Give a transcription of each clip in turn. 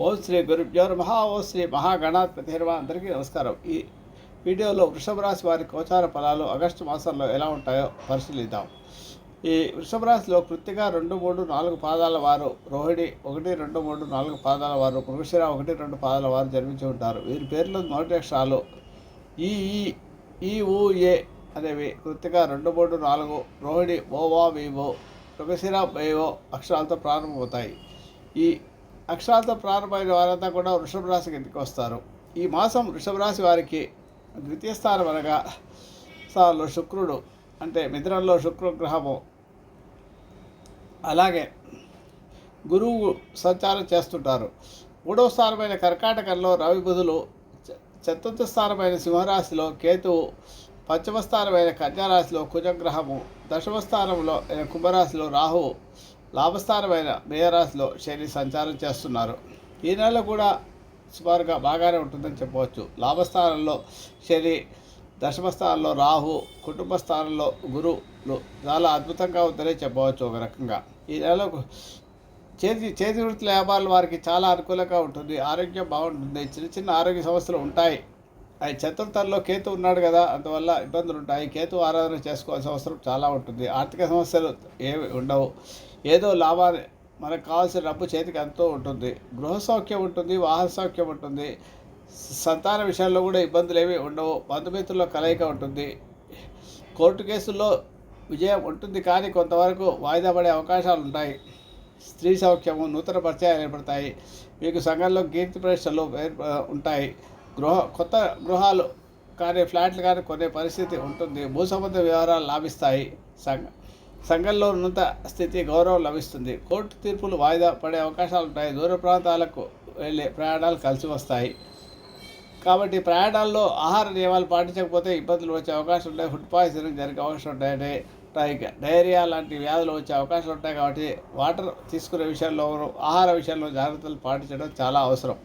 ఓం శ్రీ గురుభ్యో మహా ఓం శ్రీ మహాగణాధిపతి అందరికీ నమస్కారం. ఈ వీడియోలో వృషభ రాశి వారి గోచార ఫలాలు ఆగస్టు మాసంలో ఎలా ఉంటాయో పరిశీలిద్దాం. ఈ వృషభ రాశిలో కృత్తిగా రెండు మూడు నాలుగు పాదాల వారు రోహిణి ఒకటి రెండు మూడు నాలుగు పాదాల వారు మృగశిర ఒకటి రెండు పాదాల వారు జన్మించి ఉంటారు. వీరి పేర్లు మొదటి అక్షరాలు ఈ ఈ ఊ ఏ అనేవి. కృత్తిగా రెండు మూడు నాలుగు రోహిణి ఓవా వీవో మృగశిర వేవో అక్షరాలతో ప్రారంభమవుతాయి. ఈ అక్షరాలతో ప్రారంభమైన వారంతా కూడా వృషభ రాశి కిందకి వస్తారు. ఈ మాసం వృషభ రాశి వారికి ద్వితీయ స్థానం అనగా స్థానంలో శుక్రుడు అంటే మిథునంలో శుక్రగ్రహము. అలాగే గురువు సంచారం చేస్తుంటారు. మూడవ స్థానమైన కర్కాటకంలో రవి బుధులు చతుర్థ స్థానమైన సింహరాశిలో కేతువు పంచమ స్థానమైన కన్యారాశిలో కుజగ్రహము దశమ స్థానంలో కుంభరాశిలో రాహువు లాభస్థానమైన మేయరాశిలో శని సంచారం చేస్తున్నారు. ఈ నెల కూడా సుమారుగా బాగానే ఉంటుందని చెప్పవచ్చు. లాభస్థానంలో శని దశమ స్థానంలో రాహు కుటుంబ స్థానంలో గురువులు చాలా అద్భుతంగా ఉందనే చెప్పవచ్చు ఒక రకంగా. ఈ నెల చేతి చేతి వృత్తుల వ్యాపారాల వారికి చాలా అనుకూలంగా ఉంటుంది. ఆరోగ్యం బాగుంటుంది. చిన్న చిన్న ఆరోగ్య సమస్యలు ఉంటాయి. ఆయన చతుర్థంలో కేతు ఉన్నాడు కదా అందువల్ల ఇబ్బందులు ఉంటాయి కేతు ఆరాధన చేసుకోవాల్సిన అవసరం చాలా ఉంటుంది. ఆర్థిక సమస్యలు ఏవి ఉండవు. ఏదో లాభాన్ని మనకు కావాల్సిన డబ్బు చేతికి ఎంతో ఉంటుంది. గృహ సౌఖ్యం ఉంటుంది వాహన సౌఖ్యం ఉంటుంది. సంతాన విషయాల్లో కూడా ఇబ్బందులు ఏమీ ఉండవు. బంధుమిత్రుల్లో కలయిక ఉంటుంది. కోర్టు కేసుల్లో విజయం ఉంటుంది కానీ కొంతవరకు వాయిదా పడే అవకాశాలు ఉంటాయి స్త్రీ సౌఖ్యము నూతన పరిచయాలు ఏర్పడతాయి. మీకు సంఘంలో కీర్తి ప్రశ్నలు ఏర్ప ఉంటాయి. గృహ కొత్త గృహాలు కానీ ఫ్లాట్లు కానీ కొనే పరిస్థితి ఉంటుంది. భూ సంబంధ వ్యవహారాలు లాభిస్తాయి. సంఘ సంఘంలో ఉన్నత స్థితి గౌరవం లభిస్తుంది. కోర్టు తీర్పులు వాయిదా పడే అవకాశాలు ఉంటాయి. దూర ప్రాంతాలకు వెళ్ళే ప్రయాణాలు కలిసి వస్తాయి. కాబట్టి ప్రయాణాల్లో ఆహార నియమాలు పాటించకపోతే ఇబ్బందులు వచ్చే అవకాశం ఉంటాయి. ఫుడ్ పాయిజనింగ్ జరిగే అవకాశం ఉంటాయి టైక్ డైరియా లాంటి వ్యాధులు వచ్చే అవకాశాలు ఉంటాయి కాబట్టి వాటర్ తీసుకునే విషయంలో ఆహార విషయంలో జాగ్రత్తలు పాటించడం చాలా అవసరం.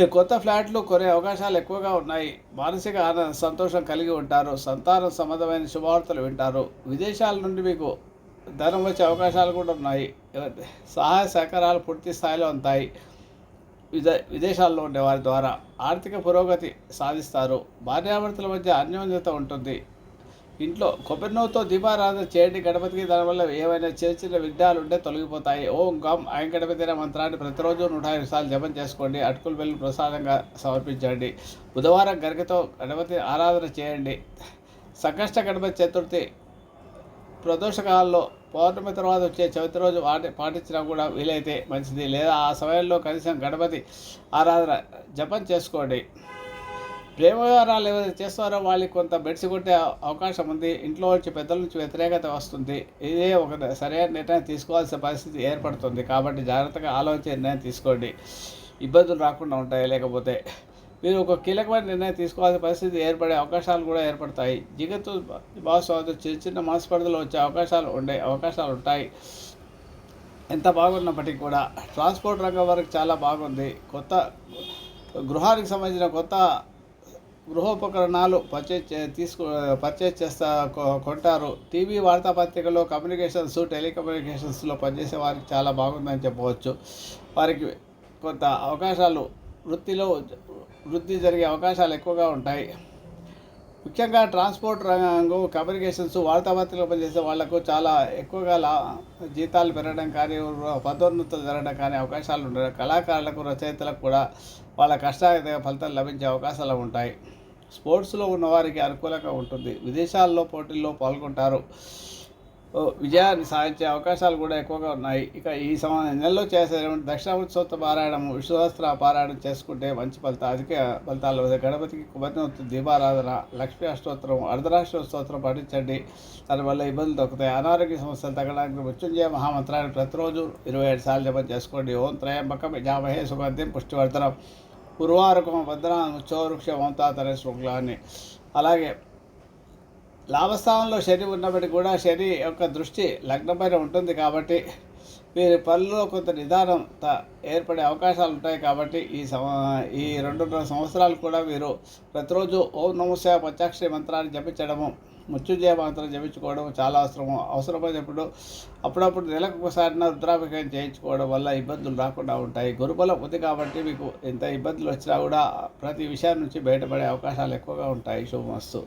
ఈ కొత్త ఫ్లాట్లు కొనే అవకాశాలు ఎక్కువగా ఉన్నాయి. మానసిక ఆనంద సంతోషం కలిగి ఉంటారు. సంతానం సంబంధమైన శుభవార్తలు వింటారు. విదేశాల నుండి మీకు ధనం వచ్చే అవకాశాలు కూడా ఉన్నాయి. సహాయ సహకారాలు పూర్తి స్థాయిలో ఉంటాయి. విద విదేశాల్లో ఉండే వారి ద్వారా ఆర్థిక పురోగతి సాధిస్తారు. భార్యాభర్తల మధ్య అన్యోన్యత ఉంటుంది. ఇంట్లో కొబ్బరి నవ్వుతో దీపారాధన చేయండి. గణపతికి దానివల్ల ఏమైనా చిన్న చిన్న విఘ్నాలు ఉంటే తొలగిపోతాయి. ఓం గం ఆయన గణపతి అనే మంత్రాన్ని ప్రతిరోజు నూట ఐదు సార్లు జపం చేసుకోండి. అటుకులు బెల్లు ప్రసాదంగా సమర్పించండి. బుధవారం గరికతో గణపతి ఆరాధన చేయండి. సంకష్ట గణపతి చతుర్థి ప్రదోషకాలలో పౌర్ణమి తర్వాత వచ్చే చవితి రోజు వాటి పాటించినా కూడా వీలైతే మంచిది. లేదా ఆ సమయంలో కనీసం గణపతి ఆరాధన జపం చేసుకోండి. ప్రేమ వ్యవహారాలు ఏవైతే చేస్తారో వాళ్ళకి కొంత బెడ్స్ కొట్టే అవకాశం ఉంది. ఇంట్లో వచ్చి పెద్దల నుంచి వ్యతిరేకత వస్తుంది. ఇదే ఒక సరైన నిర్ణయం తీసుకోవాల్సిన పరిస్థితి ఏర్పడుతుంది. కాబట్టి జాగ్రత్తగా ఆలోచించి నిర్ణయం తీసుకోండి. ఇబ్బందులు రాకుండా ఉంటాయి. లేకపోతే మీరు ఒక కీలకమైన నిర్ణయం తీసుకోవాల్సిన పరిస్థితి ఏర్పడే అవకాశాలు కూడా ఏర్పడతాయి. జిగత్తు భాగస్వామితో చిన్న చిన్న మనస్పర్ధలు వచ్చే అవకాశాలు ఉండే అవకాశాలు ఉంటాయి. ఎంత బాగున్నప్పటికీ కూడా ట్రాన్స్పోర్ట్ రంగం వరకు చాలా బాగుంది. కొత్త గృహానికి సంబంధించిన కొత్త గృహోపకరణాలు పర్చేజ్ చే- తీసుకు పర్చేజ్ చేస్తా కొంటారు. టీవీ వార్తాపత్రికలో కమ్యూనికేషన్స్ టెలికమ్యూనికేషన్స్లో పనిచేసే వారికి చాలా బాగుందని చెప్పవచ్చు. వారికి కొంత అవకాశాలు వృత్తిలో వృద్ధి జరిగే అవకాశాలు ఎక్కువగా ఉంటాయి. ముఖ్యంగా ట్రాన్స్పోర్ట్ రంగం కమ్యూనికేషన్స్ వార్తాపత్రికలు పనిచేసే వాళ్ళకు చాలా ఎక్కువగా లా జీతాలు పెరగడం కానీ పదోన్నతులు జరగడం కానీ అవకాశాలు ఉంటాయి కళాకారులకు రచయితలకు కూడా వాళ్ళ కష్టానికి ఫలితాలు లభించే అవకాశాలు ఉంటాయి. స్పోర్ట్స్లో ఉన్నవారికి అనుకూలంగా ఉంటుంది. విదేశాల్లో పోటీల్లో పాల్గొంటారు. విజయాన్ని సాధించే అవకాశాలు కూడా ఎక్కువగా ఉన్నాయి. ఇక ఈ సమ నెలలో చేసేటువంటి దక్షిణామూర్తి పారాయణము విశ్వసహస్ర పారాయణం చేసుకుంటే మంచి ఫలిత అధిక ఫలితాలు గణపతికి కుమర్నవతి దీపారాధన లక్ష్మీ అష్టోత్తరం అర్ధరాష్ట్ర స్తోత్రం పాటించండి. దానివల్ల ఇబ్బందులు తగ్గుతాయి అనారోగ్య సమస్యలు తగ్గడానికి మృత్యుంజయ మహామంత్రాన్ని ప్రతిరోజు ఇరవై ఏడు సార్లు జపం చేసుకోండి. ఓం త్రయంబకం జామహే సుగంధిం పుష్టివర్ధనం. ఉర్వారుకం భద్ర ముచ్చోవృక్ష వంతాతనే శృంఖలాన్ని అలాగే లాభస్థానంలో శని ఉన్నప్పటికీ కూడా శని యొక్క దృష్టి లగ్నంపైన ఉంటుంది కాబట్టి వీరి పనుల్లో కొంత నిదానం త- ఏర్పడే అవకాశాలు ఉంటాయి కాబట్టి ఈ సమ ఈ రెండున్నర సంవత్సరాలు కూడా వీరు ప్రతిరోజు ఓం నమస్య పంచాక్షరి మంత్రాన్ని జపించడము మృత్యుంజయ మంత్రం జపించుకోవడం చాలా అవసరము అవసరమైనప్పుడు అప్పుడప్పుడు నెలకు ఒకసారి రుద్రాభిషేకం చేయించుకోవడం వల్ల ఇబ్బందులు రాకుండా ఉంటాయి. గురుబలం ఉంది కాబట్టి మీకు ఎంత ఇబ్బందులు వచ్చినా కూడా ప్రతి విషయం నుంచి బయటపడే అవకాశాలు ఎక్కువగా ఉంటాయి. శుభమస్తు.